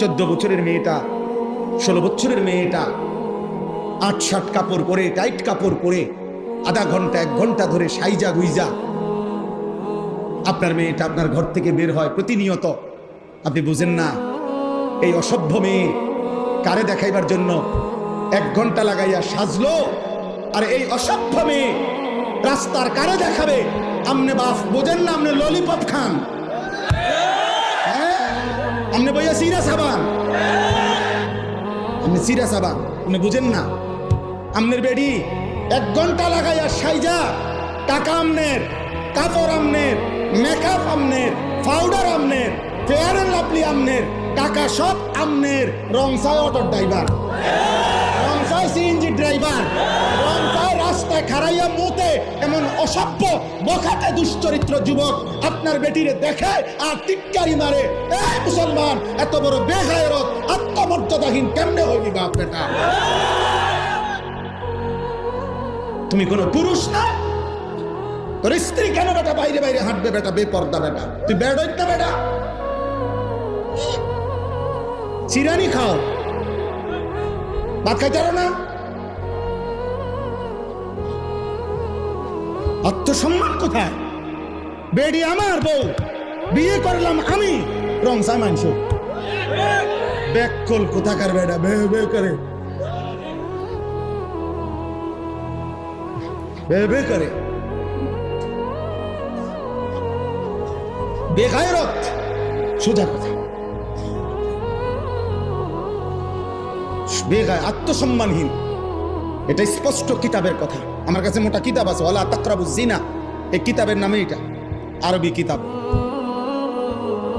চোদ্দ বছরের মেয়েটা, ষোলো বছরের মেয়েটা, আট ষাট কাপড় পরে, টাইট কাপড় পরে, আধা ঘণ্টা, এক ঘণ্টা ধরে সাইজা গুইজা। আপনার মেয়েটা আপনার ঘর থেকে বের হয় প্রতিনিয়ত। আপনি বুঝেন না, এই অসভ্য মেয়ে কারে দেখাইবার জন্য এক ঘণ্টা লাগাইয়া সাজলো? আর এই অসভ্য মেয়ে রাস্তার কারে দেখাবে? আমনে বাপ বোঝেন না আপনি ললিপপ খান? আপনি বইয়া সিরা সাবান আপনি সিরা সাবান আপনি বুঝেন না আমনের বেডি এক ঘণ্টা লাগাইয়া সাইজা টাকা আমনের কাপড় আমনের মেকআপ আমনের পাউডার আমনের ফেয়ার অ্যান্ড লাভলি আমনের টাকা সব আমনের রংসায় অটো ড্রাইভার রংসায় সিএনজি ড্রাইভার রংসায় মুতে এমন অসভ্য দুশ্চরিত্র যুবক আপনার বেটিরে দেখে আর মারে। এই মুসলমান, এত বড় বেগায়রত আত্মমর্যাদাহীন কেমনে বাপ বেটা? তুমি কোনো পুরুষ না? তোর স্ত্রী কেন বেটা বাইরে বাইরে হাঁটবে বেটা? বেপর্দা বেটা। তুই বেড না বেটা? চিরানি খাও। ভাত খাইতে পারো না আত্মসম্মান কোথায়? বেডি আমার বউ। বিয়ে করলাম আমি। রংসা মাংস ব্যাকল কোথাকার বেটা বে বে করে। বে বে করে। বেগায়রত সোজা কথা। বেগায় আত্মসম্মানহীন। এটা স্পষ্ট কিতাবের কথা। আমার কাছে মোটা কিতাব আছে ওলা তাকরাবু জিনা এই কিতাবের নামে এটা, আরবি কিতাব।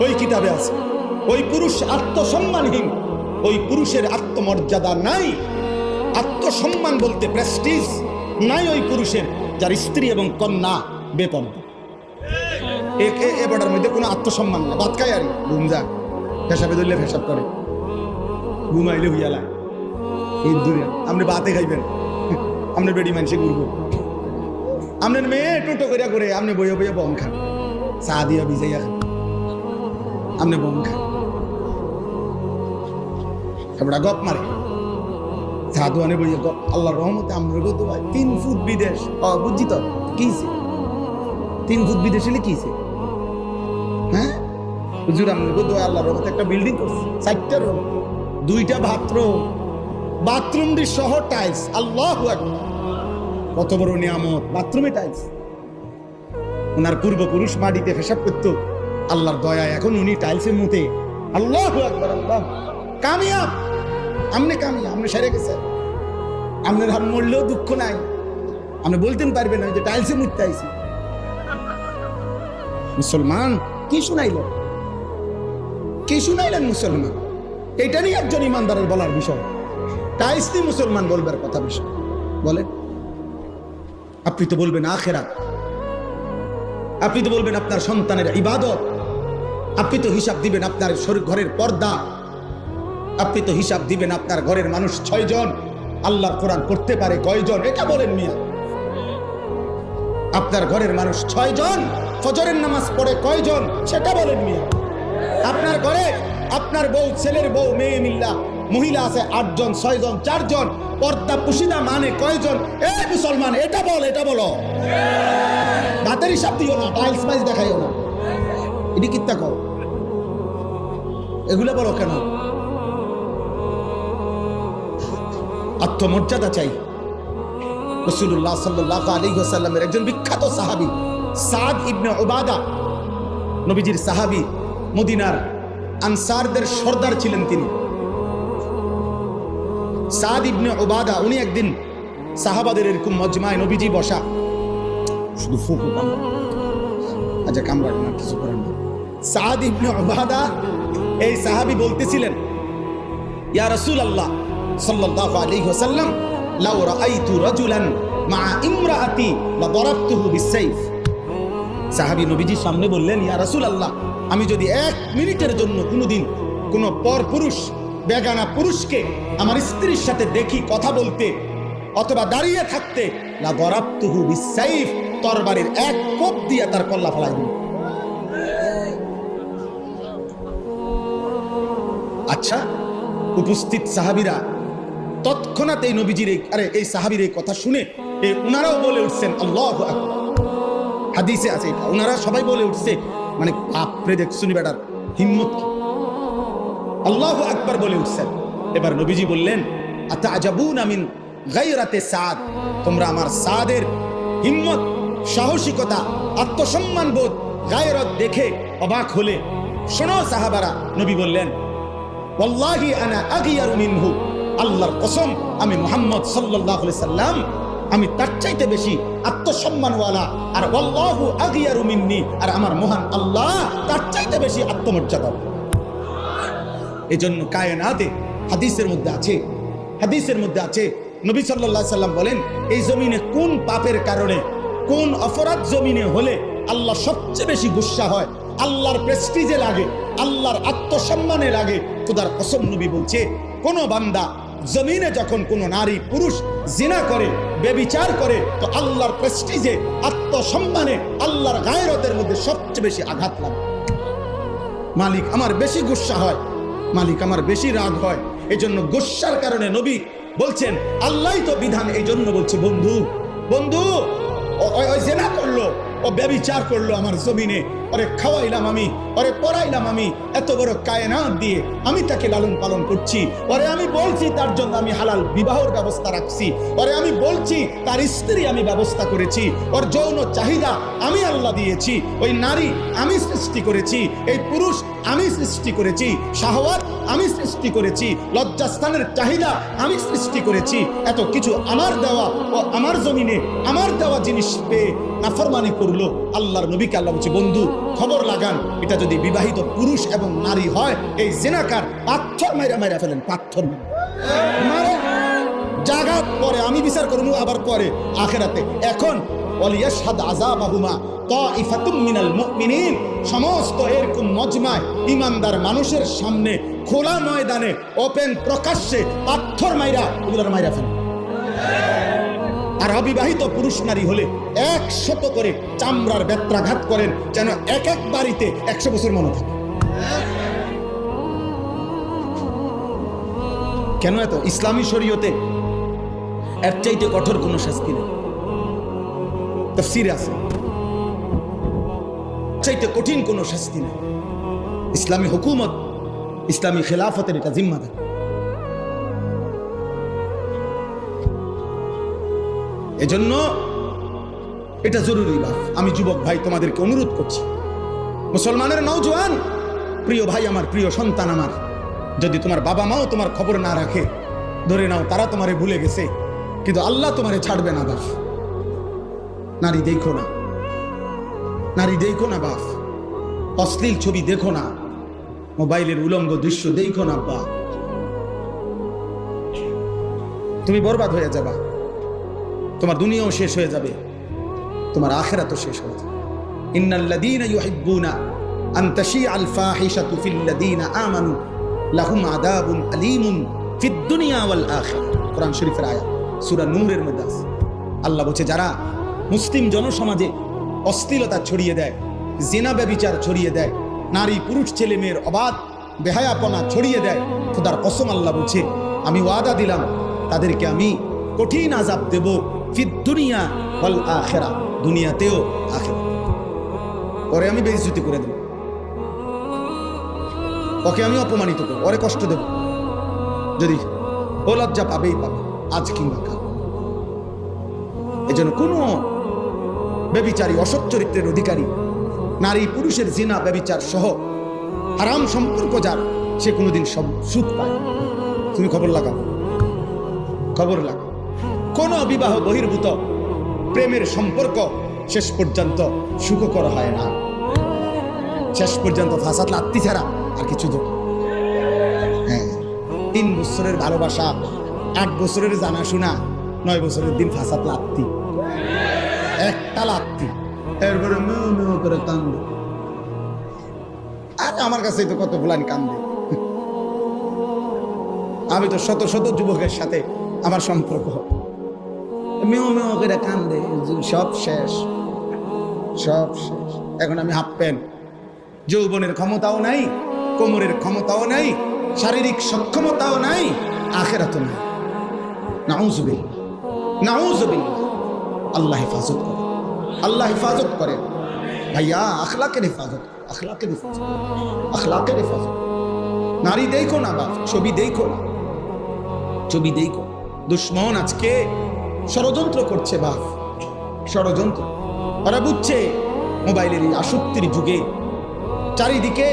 ওই কিতাবে আছে, ওই পুরুষ আত্মসম্মানহীন, ওই পুরুষের আত্মমর্যাদা নাই, আত্মসম্মান বলতে প্রেস্টিজ নাই ওই পুরুষের, যার স্ত্রী এবং কন্যা বেপর্দা এ- এ মধ্যে কোনো আত্মসম্মান না বাদ খায় আর ঘুম যা। ফেসাবে ধরলে ফেসাব করে। ঘুমাইলে হইয়ালা এই দূরে আপনি বাতে খাইবেন। আপনি বেডি মানুষে ঘুরবো আপনার মেয়ে টোটো করিয়া করে আপনি বইয়া বইয়া বম খান চা দিয়া ভিজাইয়া খান আপনি বম খান তারপরে গপ মারে। চা দোয়ানে বইয়া গপ। আল্লাহর রহমতে আমরা গো তিন ফুট বিদেশ। ও বুঝছি তো কিছে তিন ফুট বিদেশ হলে কিছে হ্যাঁ? হুজুর আমরা গো দোয়া আল্লাহর রহমতে একটা বিল্ডিং করছে। চারটা রুম দুইটা বাথরুম বাথরুমটি সহ টাইলস আল্লাহ কত বড় নিয়ামত। বাথরুমে টাইলস ওনার পূর্বপুরুষ মাটিতে ফেসাব করত। আল্লাহর দয়া এখন উনি টাইলসের মুতে আল্লাহ আকবার আল্লাহ। কামিয়াব। আমনে কামিয়াব, আমনে সেরে গেছে। আপনার হাত মরলেও দুঃখ নাই। আপনি বলতেন পারবেন না যে টাইলসে মুততে আইছি। মুসলমান, কি শুনাইল? কি শুনাইলেন মুসলমান? এটা নিয়ে একজন ইমানদারের বলার বিষয়। টাইসনি মুসলমান বলবার কথা বিষয়। বলেন। আপনি তো বলবেন আখেরা আপনি তো বলবেন আপনার সন্তানের ইবাদত। আপনি তো হিসাব দিবেন আপনার ঘরের পর্দা। আপনি তো হিসাব দিবেন আপনার ঘরের মানুষ ছয়জন। আল্লাহর কোরআন করতে পারে কয়জন? এটা বলেন মিয়া। আপনার ঘরের মানুষ ছয়জন। ফজরের নামাজ পড়ে কয়জন? সেটা বলেন মিয়া। আপনার ঘরে আপনার বউ, ছেলের বউ, মেয়ে মিল্লা মহিলা আছে আটজন, ছয়জন, চারজন, পর্দা পুশিদা মানে কয়জন? এ মুসলমান, এটা বল, এটা বলো। ভাতের হিসাব দিও না টাইলস মাইস দেখাইও না। এটি কিত্তা কর এগুলো বলো কেন? আত্মমর্যাদা চাই। রসুল্লাহ সাল্লাহ আলী একজন বিখ্যাত সাহাবি, সাদ ইবনে ওবাদা নবীজির সাহাবি, মদিনার আনসারদের সর্দার ছিলেন তিনি। সাদ ইবনে ওবাদা উনি একদিন সাহাবাদের এরকম মজমায় নবীজি বসা। শুধু ফুকু আচ্ছা কামড়া না কিছু করেন না। সাদ ইবনে ওবাদা এই সাহাবি বলতেছিলেন, ইয়া রাসূল আল্লাহ সাল্লাল্লাহু আলাইহি ওয়াসাল্লাম, লাউ রাআইতু রাজুলান মা ইমরাআতি লা দারাবতুহু বিসাইফ সাহাবী নবীজির সামনে বললেন, ইয়া রাসূল আল্লাহ আমি যদি এক মিনিটের জন্য কোনোদিন কোন পর পুরুষ বেগানা পুরুষকে আমার স্ত্রীর সাথে দেখি, কথা বলতে, অথবা দাঁড়িয়ে থাকতে, লা দারাবতুহু বিসাইফ তরবারির এক কোপ দিয়ে তার কল্লা ফেলাই দিই আচ্ছা উপস্থিত সাহাবিরা তৎক্ষণাৎ এই নবীজির এই আরে, এই সাহাবির এই কথা শুনে এই উনারাও বলে উঠছেন, আল্লাহ হাদিসে আছে এটা। ওনারা সবাই বলে উঠছে মানে বাপরে দেখ শুনি বেটার হিম্মত কি? আল্লাহ আকবার বলে উঠছেন। এবার নবীজি বললেন আমিন গাইরাতে সাদ? তোমরা আমার সাদের হিম্মত, সাহসিকতা, আত্মসম্মান বোধ, গায়রত দেখে অবাক হলে। শোনো সাহাবারা, নবী বললেন, ওয়াল্লাহি আনা আগিয়ারু মিনহু। আল্লাহর কসম, আমি মুহাম্মদ সাল্লাল্লাহু সাল্লাম, আমি তার চাইতে বেশি আত্মসম্মানওয়ালা। আর ওয়াল্লাহু আগিয়ারু মিন্নি। আর আমার মহান আল্লাহ তার চাইতে বেশি আত্মমর্যাদা। এই জন্য কায়নাতে হাদিসের মধ্যে আছে, হাদিসের মধ্যে আছে, নবী আলাইহি সাল্লাম বলেন, এই জমিনে কোন পাপের কারণে, কোন অপরাধ জমিনে হলে আল্লাহ সবচেয়ে বেশি গুসা হয়, আল্লাহর প্রেস্টিজে লাগে, আল্লাহর আত্মসম্মানে লাগে, খোদার কসম নবী বলছে, কোন বান্দা জমিনে যখন কোন নারী, পুরুষ জিনা করে, বেবিচার করে, তো আল্লাহর প্রেস্টিজে আত্মসম্মানে আল্লাহর গায়রতের মধ্যে সবচেয়ে বেশি আঘাত লাগে। মালিক, আমার বেশি গুসা হয় মালিক আমার বেশি রাগ হয় এই জন্য গোসার কারণে নবী বলছেন আল্লাহ তো বিধান এই জন্য বলছে বন্ধু বন্ধু ওই জেনা করল ও ব্যবিচার করল আমার জমিনে ওরে খাওয়াইলাম আমি, ওরে পড়াইলাম আমি, এত বড় কায়নাত দিয়ে আমি তাকে লালন পালন করছি। ওরে আমি বলছি তার জন্য আমি হালাল বিবাহর ব্যবস্থা রাখছি। ওরে আমি বলছি তার স্ত্রী আমি ব্যবস্থা করেছি। ওর যৌন চাহিদা আমি আল্লাহ দিয়েছি। ওই নারী আমি সৃষ্টি করেছি। এই পুরুষ আমি সৃষ্টি করেছি। শাহওয়াত আমি সৃষ্টি করেছি। লজ্জাস্থানের চাহিদা আমি সৃষ্টি করেছি। এত কিছু আমার দেওয়া ও আমার জমিনে, আমার দেওয়া জিনিস পেয়ে নাফরমানি করল আল্লাহর নবীকে আল্লাহ বলছে, বন্ধু খবর লাগান। এটা যদি বিবাহিত পুরুষ এবং নারী হয়, এই জেনাকার পাথর মাইরা মাইরা ফেলেন, পাথর জাগাত পরে, আমি বিচার করব আবার পরে, আখেরাতে। এখন তাইফাতুম মিনাল মুমিনিন। সমস্ত এরকম মজমায় ইমানদার মানুষের সামনে খোলা ময়দানে, ওপেন প্রকাশ্যে পাথর মাইরা ওগুলোর মাইরা ফেলে আর অবিবাহিত পুরুষ নারী হলে একশত করে চামড়ার ব্যত্রাঘাত করেন যেন এক এক বাড়িতে একশো বছর মনে থাকে। কেন এত? ইসলামী শরীয়তে এর চাইতে কঠোর কোনো শাস্তি নেই। তফসিরে আছে। চাইতে কঠিন কোনো শাস্তি নেই। ইসলামী হুকুমত, ইসলামী খেলাফতের এটা জিম্মাদার। এজন্য এটা জরুরি বাপ। আমি যুবক ভাই তোমাদেরকে অনুরোধ করছি। মুসলমানের নৌজওয়ান প্রিয় ভাই আমার, প্রিয় সন্তান আমার, যদি তোমার বাবা মাও তোমার খবর না রাখে, ধরে নাও তারা তোমারে ভুলে গেছে, কিন্তু আল্লাহ তোমারে ছাড়বে না বাপ। নারী দেখো না। নারী দেখো না বাপ। অশ্লীল ছবি দেখো না। মোবাইলের উলঙ্গ দৃশ্য দেখো না বাপ। তুমি বরবাদ হয়ে যাবা। তোমার দুনিয়াও শেষ হয়ে যাবে। তোমার আখেরাতও শেষ হয়ে যাবে। আখিরা কোরআন আল্লাহ বলছে, যারা মুসলিম জনসমাজে অশ্লীলতা ছড়িয়ে দেয়, জেনা ব্যবিচার ছড়িয়ে দেয়, নারী, পুরুষ, ছেলে, মেয়ের অবাধ, বেহায়াপনা ছড়িয়ে দেয়, খোদার কসম আল্লাহ বলছে, আমি ওয়াদা দিলাম, তাদেরকে আমি কঠিন আজাব দেব। ফিদ দুনিয়া আখেরা, দুনিয়াতেও আখেরা। পরে আমি বেইজ্জতি করে দেব। ওকে আমি অপমানিত করব ওরে কষ্ট দেব। যদি ও লজ্জা পাবেই পাবে, আজ কিংবা কাল। এই জন্য কোনো ব্যবিচারী অসৎ চরিত্রের অধিকারী, নারী, পুরুষের জিনা ব্যবিচার সহ হারাম সম্পর্ক যার, সে কোনোদিন সব সুখ পায় তুমি খবর লাগাও। খবর লাগাও। কোন বিবাহ বহির্ভূত প্রেমের সম্পর্ক শেষ পর্যন্ত সুখকর হয় না। শেষ পর্যন্ত ফাঁসাত লাত্তি ছাড়া আর কিছু তো হ্যাঁ তিন বছরের ভালোবাসা আট বছরের জানাশোনা নয় বছরের দিন ফাঁসাত লাত্তি। একটা লাত্তি। এরপরে মেউ মেউ করে কান্দে। আর আমার কাছে তো কত ফুলানি কান্দে। আমি তো শত শত যুবকের সাথে আমার সম্পর্ক। মেও মেও করে কান্দে, সব শেষ সব শেষ। এখন আমি হাফ প্যান্ট যৌবনের ক্ষমতাও নাই, কোমরের ক্ষমতাও নাই, শারীরিক সক্ষমতাও নাই, আখেরাতও নাই। নাউজুবিল নাউজুবিল আল্লাহ হেফাজত করে আল্লাহ হেফাজত করেন। ভাইয়া, আখলাকের হেফাজত আখলাকের হেফাজত আখলাকের হেফাজত। নারী দেখো না বাপ, ছবি দেখো না। ছবি দেখো। দুশ্মন আজকে ষড়যন্ত্র করছে বাপ ষড়যন্ত্র। ওরা বুঝছে মোবাইলের আসক্তির যুগে চারিদিকে